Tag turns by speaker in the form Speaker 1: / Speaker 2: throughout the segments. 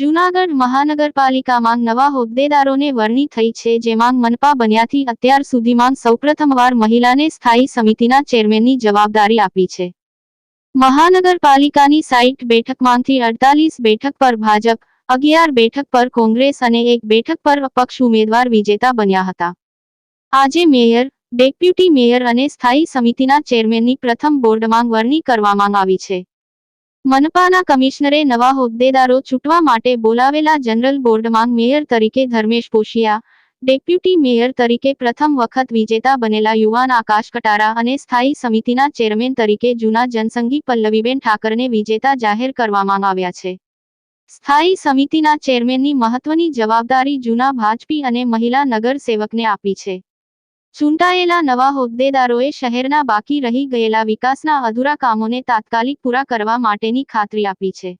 Speaker 1: જૂનાગઢ મહાનગરપાલિકામાં નવા હોદ્દેદારોને વરણી થઈ છે, જેમાં મનપા બન્યાથી અત્યાર સુધીમાં સૌપ્રથમવાર મહિલાને સ્થાયી સમિતિના ચેરમેનની જવાબદારી આપી છે. મહાનગરપાલિકાની સાઈઠ બેઠકમાંથી અડતાલીસ બેઠક પર ભાજપ, અગિયાર બેઠક પર કોંગ્રેસ અને એક બેઠક પર અપક્ષ ઉમેદવાર વિજેતા બન્યા હતા. આજે મેયર, ડેપ્યુટી મેયર અને સ્થાયી સમિતિના ચેરમેનની પ્રથમ બોર્ડમાં વરણી કરવામાં આવી છે. મનપાના કમિશનરે નવા હોદ્દેદારો ચૂંટવા માટે બોલાવેલા જનરલ બોર્ડમાં મેયર તરીકે ધર્મેશ પોશિયા, ડેપ્યુટી મેયર તરીકે પ્રથમ વખત વિજેતા બનેલા યુવાન આકાશ કટારા અને સ્થાયી સમિતિના ચેરમેન તરીકે જૂના જનસંઘી પલ્લવીબેન ઠાકરને વિજેતા જાહેર કરવામાં આવ્યા છે. સ્થાયી સમિતિના ચેરમેનની મહત્વની જવાબદારી જૂના ભાજપી અને મહિલા નગર સેવકને આપી છે. ચૂંટાયેલા નવા હોદ્દેદારોએ શહેરના બાકી રહી ગયેલા વિકાસના અધૂરા કામોને તાત્કાલિક પૂરા કરવા માટેની ખાતરી આપી છે.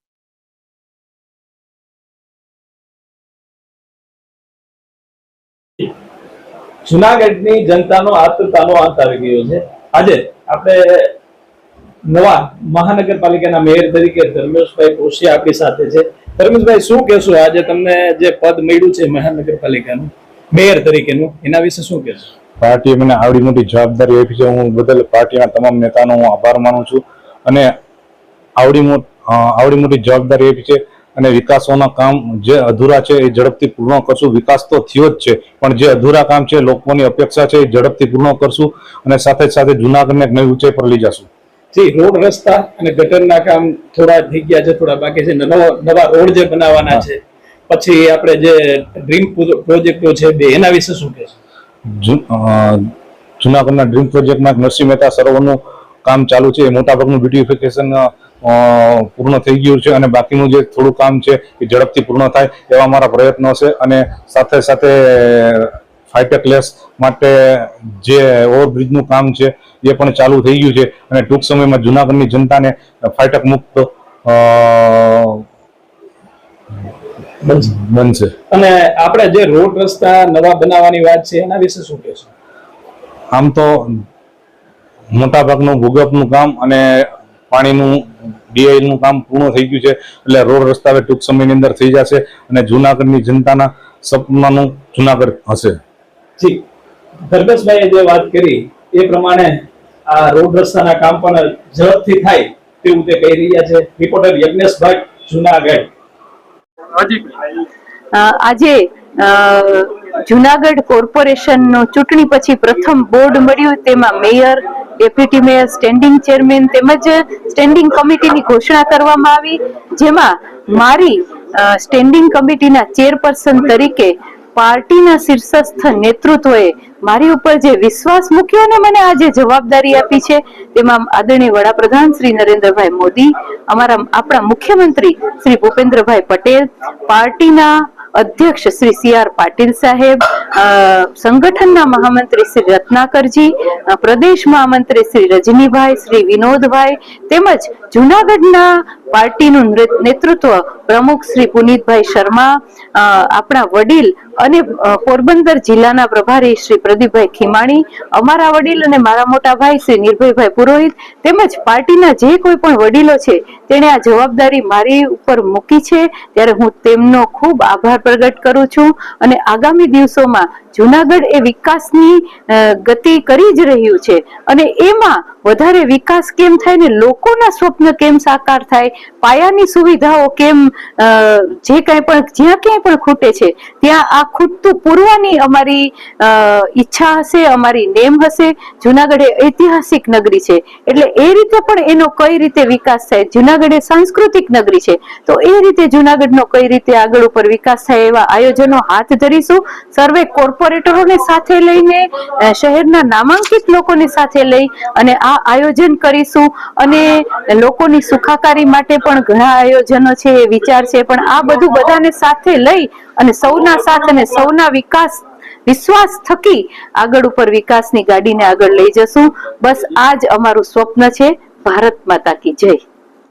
Speaker 2: જુનાગઢની જનતાનો આતુરતાનો અંત આવી ગયો છે. આજે આપણે નવા મહાનગરપાલિકાના મેયર તરીકે ધર્મેશભાઈ કોશી આપણી સાથે છે. ધર્મેશભાઈ, શું કહેશો? આજે તમને જે પદ મળ્યું છે મહાનગરપાલિકાનું, મેયર તરીકેનું, એના વિશે શું કહેશો?
Speaker 3: પાર્ટીએ મને આવડી મોટી જવાબદારી આપી છે. હું બદલ પાર્ટીના તમામ નેતાનો હું આભાર માનું છું અને આવડી મોટ આવડી મોટી જવાબદારી આપી છે અને વિકાસોના કામ જે અધૂરા છે એ ઝડપથી પૂર્ણ કરશું. વિકાસ તો થયો જ છે પણ જે અધૂરા કામ છે લોકોની અપેક્ષા છે એ ઝડપથી પૂર્ણ કરશું અને સાથે સાથે જૂનાગઢને નવી ઊંચાઈ પર લઈ જશું.
Speaker 2: જી રોડ રસ્તા અને ગટરના કામ થોડા થઈ ગયા છે થોડા બાકી છે. નવા રોડ જે બનાવવાના છે પછી આપણે જે ડ્રીમ પ્રોજેક્ટો છે બે એના વિશે શું કહેશો?
Speaker 3: જુનાગઢના ડ્રીમ પ્રોજેક્ટમાં નરસિંહ મહેતા સરોવરનું કામ ચાલુ છે. એ મોટાભાગનું બ્યુટિફિકેશન પૂર્ણ થઈ ગયું છે અને બાકીનું જે થોડું કામ છે એ ઝડપથી પૂર્ણ થાય એવા મારા પ્રયત્નો છે અને સાથે સાથે ફાઇટેકલેસ માટે જે ઓવરબ્રિજનું કામ છે એ પણ ચાલુ થઈ ગયું છે અને ટૂંક સમયમાં જુનાગઢની જનતાને ફાઇટક મુક્ત બનશે.
Speaker 2: અને આપણે જે રોડ રસ્તા નવા બનાવવાની વાત છે એના વિશે શું કહેશો?
Speaker 3: આમ તો મોટા ભાગનું ભૂગર્ભનું કામ અને પાણીનું ડીઆઈનું કામ પૂર્ણ થઈ ગયું છે. એટલે રોડ રસ્તા હવે ટૂંક સમયની અંદર થઈ જશે અને જુનાગઢની જનતાના સપનાનું જુનાગઢ હશે.
Speaker 2: જી. ધર્મેશભાઈએ જે વાત કરી એ પ્રમાણે આ રોડ રસ્તાના કામ પણ ઝડપથી થાય તેવું તે કહી રહ્યા છે. રિપોર્ટર યજ્ઞેશ ભટ્ટ જુનાગઢ.
Speaker 4: આજે જુનાગઢ કોર્પોરેશનનો ચૂંટણી પછી પ્રથમ બોર્ડ મળ્યું. તેમાં mayor, deputy mayor, standing chairman તેમજ સ્ટેન્ડિંગ કમિટીની ઘોષણા કરવામાં આવી. જેમાં મારી સ્ટેન્ડિંગ કમિટીના ચેરપર્સન તરીકે પાર્ટીના શીર્ષસ્થ નેતૃત્વએ મારી ઉપર જે વિશ્વાસ મૂક્યો અને મને આ જે જવાબદારી આપી છે, તેમાં આદરણીય વડાપ્રધાન શ્રી નરેન્દ્રભાઈ મોદી, અમારા આપણા મુખ્યમંત્રી શ્રી ભૂપેન્દ્રભાઈ પટેલ, પાર્ટીના અધ્યક્ષ શ્રી સી આર પાટીલ સાહેબ સંગઠનના મહામંત્રી શ્રી રત્નાકરજી પ્રદેશ મહામંત્રી શ્રી રજનીભાઈ, શ્રી વિનોદભાઈ તેમજ જુનાગઢના પાર્ટીનું નેતૃત્વ પ્રમુખ શ્રી પુનિતભાઈ શર્મા આપણા વડીલ અને પોરબંદર જિલ્લાના પ્રભારી શ્રી પ્રદીપભાઈ ખીમાણી, અમારા વડીલ અને મારા મોટા ભાઈ શ્રી નિર્ભયભાઈ પુરોહિત તેમજ પાર્ટીના જે કોઈ પણ વડીલો છે તેણે આ જવાબદારી મારી ઉપર મૂકી છે. ત્યારે હું તેમનો ખૂબ આભાર પ્રગટ કરું છું અને આગામી દિવસોમાં જુનાગઢ એ વિકાસની ગતિ કરી જ રહ્યું છે. અને એમાં વધારે વિકાસ કેમ થાય ને લોકોના સ્વપ્ન કેમ સાકાર થાય, પાયાની સુવિધાઓ કેમ જે કાંઈ પણ, જ્યાં ક્યાંય પણ ખૂટે છે, ત્યાં આ ખૂટતું પૂરવાની અમારી ઈચ્છા હશે, અમારી નેમ હશે. જુનાગઢ એ ઐતિહાસિક નગરી છે. એટલે એ રીતે પણ એનો કઈ રીતે વિકાસ થાય? જુનાગઢ એ સાંસ્કૃતિક નગરી છે. તો એ રીતે જુનાગઢનો કઈ રીતે આગળ ઉપર વિકાસ થાય એવા આયોજનો હાથ ધરીશું. સર્વે કોર્પોરેટરોને સાથે લઈને શહેરના નામાંકિત લોકોને સાથે લઈ અને આ આયોજન કરીશું. અને લોકોની સુખાકારી માટે પણ ઘણા આયોજનો છે, એ વિચાર છે, પણ આ બધું બધાને સાથે લઈ અને સૌના સાથ અને સૌના વિકાસ, વિશ્વાસ થકી આગળ ઉપર વિકાસની ગાડીને આગળ લઈ જશું. બસ આ જ અમારું સ્વપ્ન છે. ભારત માતા કી જય.